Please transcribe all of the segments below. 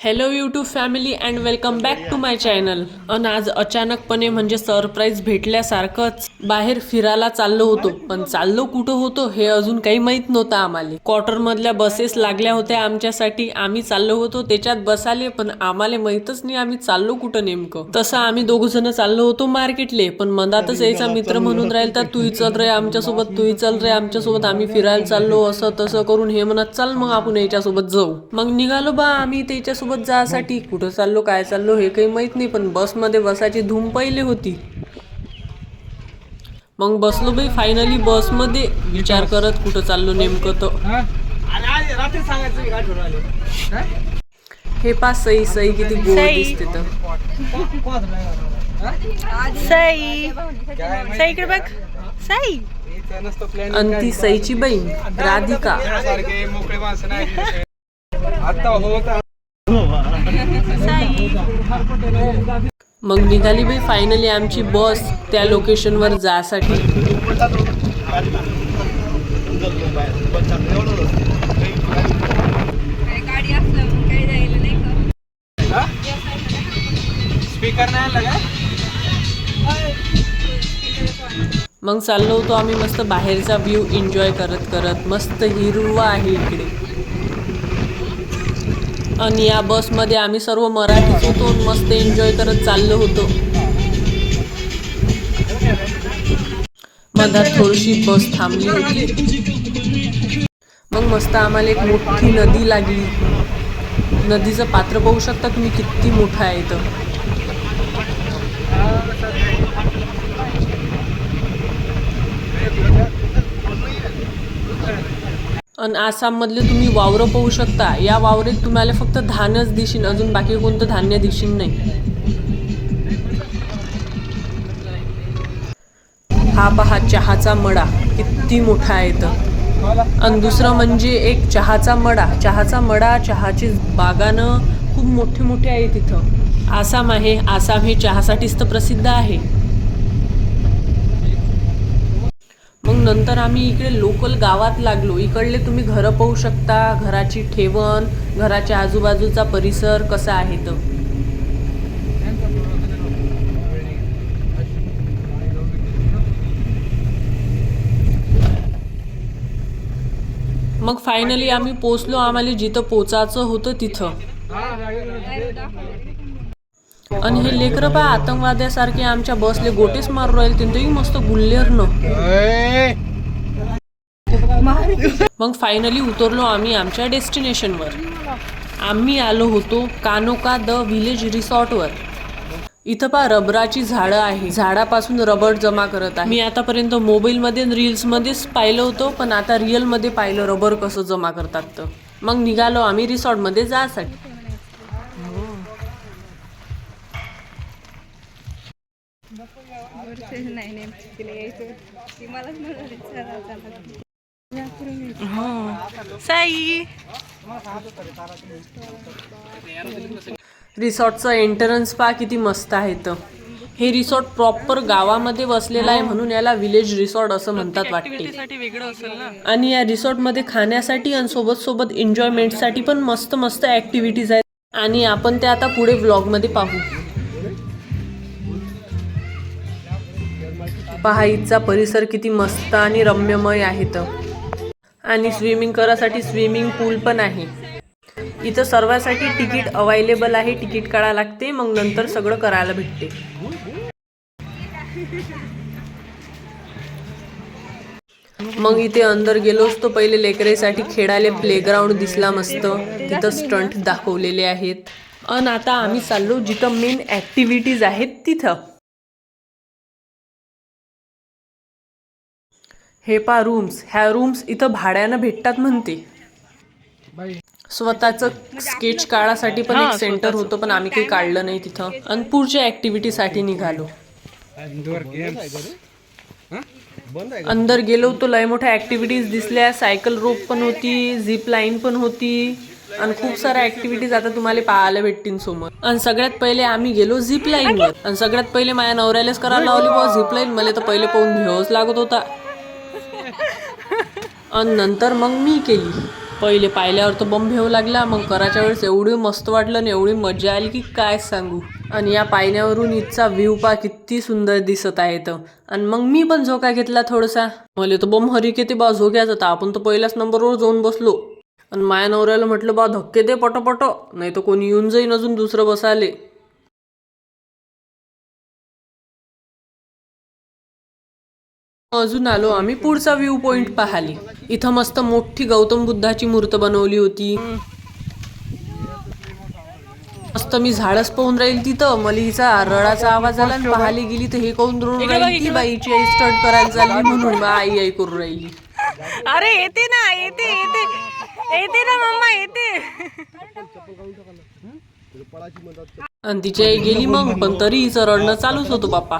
Hello YouTube family and welcome back to my channel अन आज अचानकपणे म्हणजे सरप्राईज भेटल्यासारखंच बाहेर फिरायला चाललो होतो. पण चाललो कुठं होतो हे अजून काही माहीत नव्हतं आम्हाला. क्वार्टर मधल्या बसेस लागल्या होत्या आमच्यासाठी. आम्ही चाललो होतो त्याच्यात बसाले पण आम्हाला माहीतच नाही आम्ही चाललो कुठं नेमकं. तसं आम्ही दोघं जण चाललो होतो मार्केटले पण मनातच यायचा मित्र म्हणून राहील तर तूही चल रे आमच्यासोबत तूही चल रे आमच्यासोबत. आम्ही फिरायला चाललो असं तसं करून हे म्हणत चाल मग आपण याच्यासोबत जाऊ. मग निघालो बा आम्ही त्याच्यासोबत. जायसाठी कुठं चाललो काय चाललो हे काही माहीत नाही पण बसमध्ये बसायची धूम पहिली होती. मग बसलो बाई फायनली बसमध्ये विचार करत कुठं चाललो नेमकं आले हे पा सई सई किती गोड. दिसते तर. साई. बघ. आणि ती सईची बहीण राधिका. आता होता मग निघाली बाई फायनली आमची बस त्या लोकेशनवर जासाठी. स्पीकर नाही आला मग चाललो होतो आम्ही मस्त बाहेरचा व्ह्यू एन्जॉय करत करत. मस्त हिरवा आहे इकडे. आणि या बसमध्ये आम्ही सर्व मराठीच होतो मस्त एन्जॉय करत चाललो होतो. मधात थोडीशी बस थांबली होती. मग मस्त आम्हाला एक मोठी नदी लागली. नदीचं पात्र पाहू शकता तुम्ही किती मोठं आहे इथं. आणि आसाममधले तुम्ही वावरं पाहू शकता. या वावरेत तुम्हाला फक्त धानच दिशीन अजून बाकी कोणतं धान्य दिशीन नाही. हा पहा चहाचा मडा. किती मोठा आहे तर आणि दुसरं म्हणजे एक चहाचा मडा. चहाचा मडा चहाची बागानं खूप मोठे मोठे आहे तिथं आसाम आहे. आसाम हे चहासाठीच तर प्रसिद्ध आहे. मग नंतर आम्ही इकडे लोकल गावात लागलो. इकडले तुम्ही घरं पाहू शकता घराची ठेवण घराच्या आजूबाजूचा परिसर कसा आहे तर मग फायनली आम्ही पोचलो आम्हाला जिथं पोचायचं होतं तिथं. आणि हे लेकरं पा आतंकवाद्यासारखे आमच्या बसले गोटेच मारू राहिले तिथंही मस्त गुल्लेर न मग फायनली उतरलो आम्ही आमच्या डेस्टिनेशनवर आम्ही आलो होतो कानोका द विलेज रिसॉर्टवर इथं पा रबराची झाडं आहे झाडापासून रबर जमा करत आहे. मी आतापर्यंत मोबाईलमध्ये रील्समध्येच पाहिलं होतं पण आता रिअलमध्ये पाहिलं रबर कसं जमा करतात तर. मग निघालो आम्ही रिसॉर्टमध्ये जासाठी नाही नाही तिला यायचं. ती मलाच म्हणाली चला चला. साई. रिसॉर्टचं एंट्रन्स पा किती मस्त आहे तर हे रिसॉर्ट प्रॉपर गावामध्ये वसलेलं आहे म्हणून याला विलेज रिसॉर्ट असं म्हणतात वाटते. साठी वेगळं असेल ना? आणि या रिसॉर्टमध्ये खाण्यासाठी आणि सोबत सोबत एन्जॉयमेंटसाठी पण मस्त मस्त ऍक्टिव्हिटीज आहेत. आणि आपण ते आता पुढे व्लॉगमध्ये पाहू. पहा इथचा परिसर किती मस्त आणि रम्यमय आहे तर आणि स्विमिंग करासाठी स्विमिंग पूल पण आहे. इथं सर्वांसाठी तिकीट अवेलेबल आहे तिकीट काढा लागते मग नंतर सगळं करायला भेटते. मग इथे अंदर गेलोच तो पहिले लेकरेसाठी खेळायला प्लेग्राऊंड दिसला मस्त. तिथं स्टंट दाखवलेले आहेत. अन आता आम्ही चाललो जिथं मेन ऍक्टिव्हिटीज आहेत तिथं. हे पा रूम्स ह्या रूम्स इथं भाड्यानं भेटतात म्हणते. स्वतःचं स्केच काढासाठी पण एक सेंटर होतं पण आम्ही काही काढलं नाही तिथं. आणि पुढच्या ऍक्टिव्हिटीसाठी निघालो. अंदर गेलो तो लय मोठ्या ऍक्टिव्हिटीज दिसल्या. सायकल रोप पण होती झिप लाईन पण होती. आणि खूप साऱ्या ऍक्टिव्हिटीज आता तुम्हाला पाहायला भेटतील समोर. आणि सगळ्यात पहिले आम्ही गेलो झिप लाईन वर. आणि सगळ्यात पहिले माझ्या नवऱ्यालाच करायला लावली बुवा. झिप लाईन मला तर पहिले पाहून भेवच लागत होता. आणि नंतर मग मी केली. पहिले पाहिल्यावर तर बम भेऊ लागला मग कराच्या वेळेस एवढी मस्त वाटलं आणि एवढी मजा आली की काय सांगू. आणि या पायण्यावरून इथचा व्ह्यू पा किती सुंदर दिसत आहे तर आणि मग मी पण झोका घेतला थोडासा. मला तर बम हरी किती बा झोक्याचा तर आपण तर पहिल्याच नंबरवर जाऊन बसलो. आणि माया नवऱ्याला म्हटलं बा धक्के दे पटपट. नाही तर कोणी येऊन जाईन अजून दुसरं बसायला. अजून आलो आम्ही पुढचा व्ह्यू पॉइंट पाहाली. इथं मस्त मोठी गौतम बुद्धाची मूर्त बनवली होती. मस्त मी झाडच पाहून राहील तिथं. मला हिचा रडाचा आवाज आला आणि पाहायला गेली तर हे कोण रडून राहिली? बाईची आई स्टंट करायला चालली म्हणून बा आई आई करून राहिली. अरे येते ना येते येते. येते ना मम्मा येते. आणि तिची आई गेली मग पण तरी हिचं रडणं चालूच होतं बाप्पा.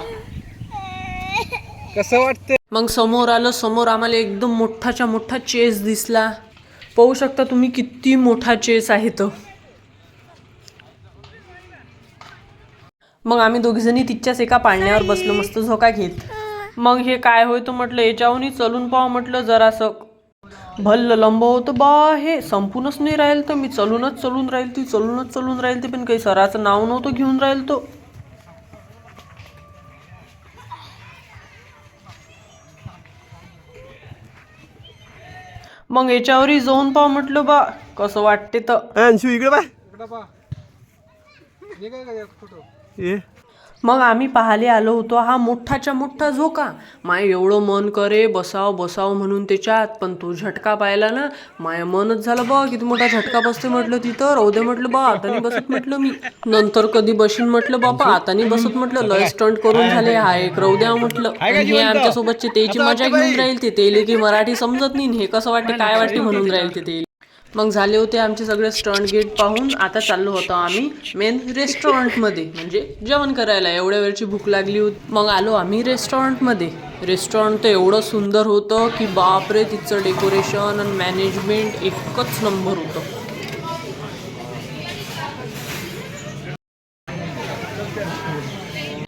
कसं वाटतंय? मग समोर आलं समोर आम्हाला एकदम मोठाच्या मोठा चेस दिसला. पाहू शकता तुम्ही किती मोठा चेस आहे तो. मग आम्ही दोघीजणी तिच्याच एका पाळण्यावर बसलो मस्त झोका घेत. मग हे काय होतं म्हटलं याच्याहूनही चलून पाहू म्हटलं जरासं भल्ल लंब होतं बा हे संपूनच नाही राहील तर मी चलूनच चलून राहील ती चलूनच चलून राहील ते पण काही सराचं नाव नव्हतं घेऊन राहील तो मग याच्यावरही जाऊन पाहा म्हटलं बा कसं वाटते तर. अंशू इकडे बाय. इकडं पहा. काय काय फोटो ये. मग आम्ही पाहाले आलो होतो हा मोठाच्या मोठा झोका. माय एवढं मन करे बसाव बसाव म्हणून त्याच्यात. पण तो झटका पाहिला ना माय मनच झालं बा किती मोठा झटका बसते म्हटलं तिथं. राहू दे म्हटलं बा आता नाही बसत म्हटलं मी. नंतर कधी बशीन म्हटलं बापा आता नाही बसत म्हटलं. लय स्टंट करून झाले हा एक. राहू द्या म्हटलं. हे आमच्या सोबतचे त्याची मजा घेऊन राहील ते. तेले की मराठी समजत नाही हे कसं वाटते काय वाटते म्हणून राहील ते मग झाले होते आमचे सगळे स्टंट गेट पाहून आता चाललो होतो आम्ही मेन रेस्टॉरंटमध्ये म्हणजे जेवण करायला. एवढ्या वेळची भूक लागली होती. मग आलो आम्ही रेस्टॉरंटमध्ये रेस्टॉरंट तर एवढं सुंदर होतं की बापरे तिचं डेकोरेशन आणि मॅनेजमेंट एकच नंबर होतं.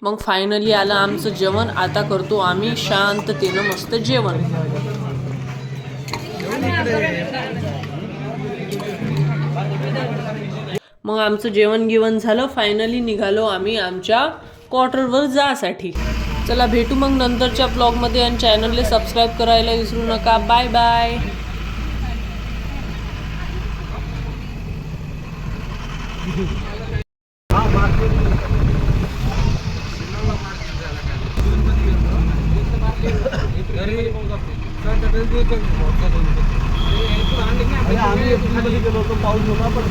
मग फायनली आलं आमचं जेवण. आता करतो आम्ही शांततेनं मस्त जेवण. मग आमचं जेवण गिवण झालं. फायनली निघालो आम्ही आमच्या क्वार्टरवर जासाठी. चला भेटू मग नंतरच्या ब्लॉगमध्ये आणि चॅनलला सबस्क्राईब करायला विसरू नका. बाय बाय आम्ही पाऊस होता पण